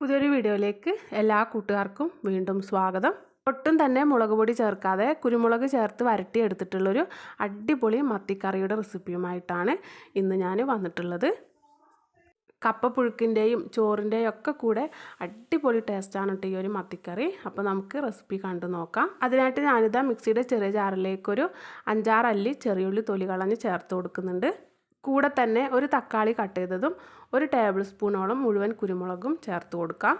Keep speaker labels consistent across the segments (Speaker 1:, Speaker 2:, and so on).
Speaker 1: പുതിയൊരു വീഡിയോയിലേക്ക് എല്ലാ കൂട്ടുകാർക്കും വീണ്ടും സ്വാഗതം. ഒട്ടും തന്നെ മുളക് പൊടി ചേർക്കാതെ കുരുമുളക് ചേർത്ത് വരട്ടി എടുത്തിട്ടുള്ളൊരു അടിപൊളി മത്തിക്കറിയുടെ റെസിപ്പിയുമായിട്ടാണ് ഇന്ന് ഞാൻ വന്നിട്ടുള്ളത്. കപ്പ പുഴുക്കിന്റെയും ചോറിന്റെയും ഒക്കെ കൂടെ അടിപൊളി ടേസ്റ്റാണ് കേട്ടോ ഈ ഒരു മത്തിക്കറി. അപ്പോൾ നമുക്ക് റെസിപ്പി കണ്ടു നോക്കാം. അതിനായിട്ട് ഞാനിതാ മിക്സിയുടെ ചെറിയ ജാറിലേക്കൊരു അഞ്ചാറ് അല്ലി ചെറിയുള്ളി തൊലി കളഞ്ഞ് ചേർത്ത് കൊടുക്കുന്നുണ്ട്. കൂടെ തന്നെ ഒരു തക്കാളി കട്ട് ചെയ്തതും ഒരു ടേബിൾ സ്പൂണോളം മുഴുവൻ കുരുമുളകും ചേർത്ത് കൊടുക്കാം.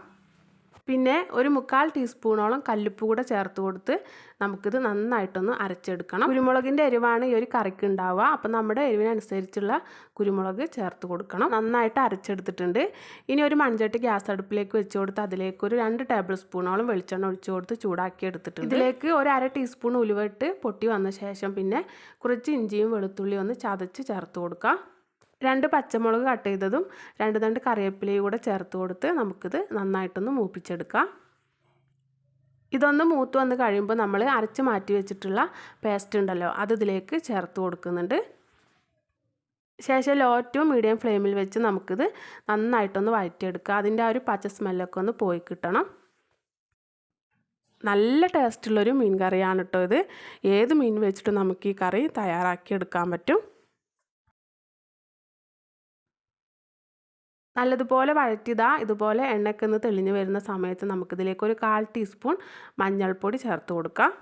Speaker 1: പിന്നെ ഒരു മുക്കാൽ ടീസ്പൂണോളം കല്ലുപ്പ് കൂടെ ചേർത്ത് കൊടുത്ത് നമുക്കിത് നന്നായിട്ടൊന്ന് അരച്ചെടുക്കണം. കുരുമുളകിന്റെ എരിവാണ് ഈ ഒരു കറിക്ക് ഉണ്ടാവുക അപ്പം നമ്മുടെ എരിവിനനുസരിച്ചുള്ള കുരുമുളക് ചേർത്ത് കൊടുക്കണം. നന്നായിട്ട് അരച്ചെടുത്തിട്ടുണ്ട്. ഇനി ഒരു മൺചട്ടി ഗ്യാസ് അടുപ്പിലേക്ക് വെച്ച് കൊടുത്ത് അതിലേക്ക് ഒരു രണ്ട് ടേബിൾ സ്പൂണോളം വെളിച്ചെണ്ണ ഒഴിച്ചു കൊടുത്ത് ചൂടാക്കി എടുത്തിട്ടുണ്ട്. ഇതിലേക്ക് ഒരു അര ടീസ്പൂൺ ഉലുവയിട്ട് പൊട്ടി വന്ന ശേഷം പിന്നെ കുറച്ച് ഇഞ്ചിയും വെളുത്തുള്ളിയും ഒന്ന് ചതച്ച് ചേർത്ത് കൊടുക്കാം. രണ്ട് പച്ചമുളക് കട്ട് ചെയ്തതും രണ്ട് രണ്ട് കറിവേപ്പിലയും കൂടെ ചേർത്ത് കൊടുത്ത് നമുക്കിത് നന്നായിട്ടൊന്ന് മൂപ്പിച്ചെടുക്കാം. ഇതൊന്ന് മൂത്ത് വന്ന് കഴിയുമ്പോൾ നമ്മൾ അരച്ച് മാറ്റി വെച്ചിട്ടുള്ള പേസ്റ്റ് ഉണ്ടല്ലോ അത് ഇതിലേക്ക് ചേർത്ത് കൊടുക്കുന്നുണ്ട്. ശേഷം ലോ ടു മീഡിയം ഫ്ലെയിമിൽ വെച്ച് നമുക്കിത് നന്നായിട്ടൊന്ന് വഴറ്റിയെടുക്കുക അതിന്റെ ആ ഒരു പച്ച സ്മെല്ലൊക്കെ ഒന്ന് പോയി കിട്ടണം. നല്ല ടേസ്റ്റുള്ളൊരു മീൻ കറിയാണ് കേട്ടോ ഇത്. ഏത് മീൻ വെച്ചിട്ടും നമുക്ക് ഈ കറി തയ്യാറാക്കി എടുക്കാൻ പറ്റും. നല്ലതുപോലെ വഴറ്റിയതാ. ഇതുപോലെ എണ്ണയ്ക്കൊന്ന് തെളിഞ്ഞു വരുന്ന സമയത്ത് നമുക്കിതിലേക്ക് ഒരു കാൽ ടീസ്പൂൺ മഞ്ഞൾപ്പൊടി ചേർത്ത് കൊടുക്കാം.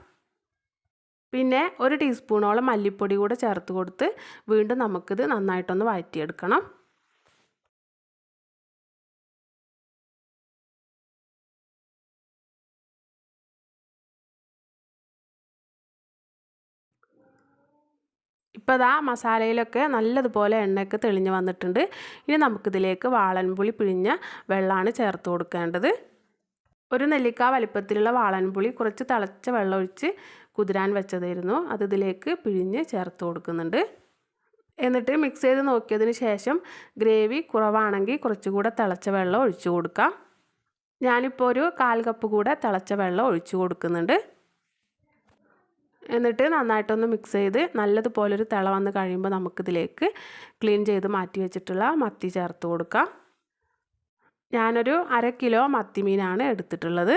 Speaker 1: പിന്നെ ഒരു ടീസ്പൂണോളം മല്ലിപ്പൊടി കൂടെ ചേർത്ത് കൊടുത്ത് വീണ്ടും നമുക്കിത് നന്നായിട്ടൊന്ന് വഴറ്റിയെടുക്കണം. ഇപ്പോൾ ഇതാ മസാലയിലൊക്കെ നല്ലതുപോലെ എണ്ണയൊക്കെ തെളിഞ്ഞ് വന്നിട്ടുണ്ട്. ഇനി നമുക്കിതിലേക്ക് വാളൻപുളി പിഴിഞ്ഞ വെള്ളമാണ് ചേർത്ത് കൊടുക്കേണ്ടത്. ഒരു നെല്ലിക്ക വലിപ്പത്തിലുള്ള വാളൻപുളി കുറച്ച് തിളച്ച വെള്ളം ഒഴിച്ച് കുതിരാൻ വെച്ചതായിരുന്നു. അത് ഇതിലേക്ക് പിഴിഞ്ഞ് ചേർത്ത് കൊടുക്കുന്നുണ്ട്. എന്നിട്ട് മിക്സ് ചെയ്ത് നോക്കിയതിന് ശേഷം ഗ്രേവി കുറവാണെങ്കിൽ കുറച്ചുകൂടെ തിളച്ച വെള്ളം ഒഴിച്ചു കൊടുക്കാം. ഞാനിപ്പോൾ ഒരു കാൽ കപ്പ് കൂടെ തിളച്ച വെള്ളം ഒഴിച്ചു കൊടുക്കുന്നുണ്ട്. എന്നിട്ട് നന്നായിട്ടൊന്ന് മിക്സ് ചെയ്ത് നല്ലതുപോലൊരു തിള വന്ന് കഴിയുമ്പോൾ നമുക്കിതിലേക്ക് ക്ലീൻ ചെയ്ത് മാറ്റി വെച്ചിട്ടുള്ള മത്തി ചേർത്ത് കൊടുക്കാം. ഞാനൊരു അര കിലോ മത്തി മീനാണ് എടുത്തിട്ടുള്ളത്.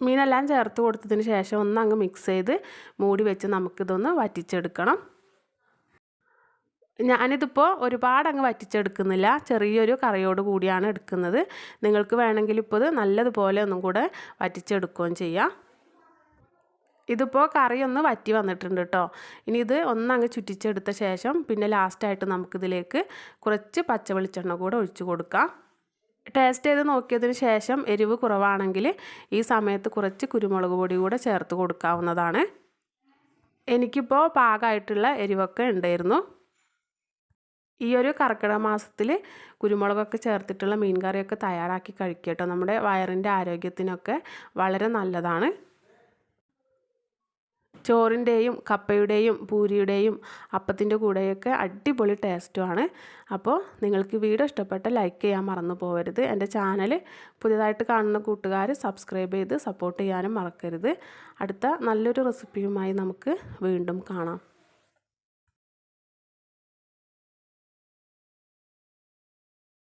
Speaker 1: മീനെല്ലാം ചേർത്ത് കൊടുത്തതിന് ശേഷം ഒന്ന് അങ്ങ് മിക്സ് ചെയ്ത് മൂടി വെച്ച് നമുക്കിതൊന്ന് വറ്റിച്ചെടുക്കണം. ഞാനിതിപ്പോൾ ഒരുപാട് അങ്ങ് വറ്റിച്ചെടുക്കുന്നില്ല. ചെറിയൊരു കറിയോട് കൂടിയാണ് എടുക്കുന്നത്. നിങ്ങൾക്ക് വേണമെങ്കിൽ ഇപ്പോൾ ഇത് നല്ലതുപോലെ ഒന്നും കൂടെ വറ്റിച്ചെടുക്കുകയും ചെയ്യാം. ഇതിപ്പോൾ കറി ഒന്ന് വറ്റി വന്നിട്ടുണ്ട് കേട്ടോ ഇനി ഇത് ഒന്നങ്ങ് ചുറ്റിച്ചെടുത്ത ശേഷം പിന്നെ ലാസ്റ്റായിട്ട് നമുക്കിതിലേക്ക് കുറച്ച് പച്ച വെളിച്ചെണ്ണ കൂടെ ഒഴിച്ചു കൊടുക്കാം. ടേസ്റ്റ് ചെയ്ത് നോക്കിയതിന് ശേഷം എരിവ് കുറവാണെങ്കിൽ ഈ സമയത്ത് കുറച്ച് കുരുമുളക് പൊടി കൂടെ ചേർത്ത് കൊടുക്കാവുന്നതാണ്. എനിക്കിപ്പോൾ പാകമായിട്ടുള്ള എരിവൊക്കെ ഉണ്ടായിരുന്നു. ഈ ഒരു കർക്കിടക മാസത്തിൽ കുരുമുളകൊക്കെ ചേർത്തിട്ടുള്ള മീൻ കറിയൊക്കെ തയ്യാറാക്കി കഴിക്കുക കേട്ടോ നമ്മുടെ വയറിന്റെ ആരോഗ്യത്തിനൊക്കെ വളരെ നല്ലതാണ്. ചോറിന്റെയും കപ്പയുടെയും പൂരിയുടെയും അപ്പത്തിന്റെ കൂടെയൊക്കെ അടിപൊളി ടേസ്റ്റുമാണ് അപ്പോൾ നിങ്ങൾക്ക് വീഡിയോ ഇഷ്ടപ്പെട്ട ലൈക്ക് ചെയ്യാൻ മറന്നു പോകരുത് എന്റെ ചാനൽ പുതിയതായിട്ട് കാണുന്ന കൂട്ടുകാർ സബ്സ്ക്രൈബ് ചെയ്ത് സപ്പോർട്ട് ചെയ്യാനും മറക്കരുത്. അടുത്ത നല്ലൊരു റെസിപ്പിയുമായി നമുക്ക് വീണ്ടും കാണാം.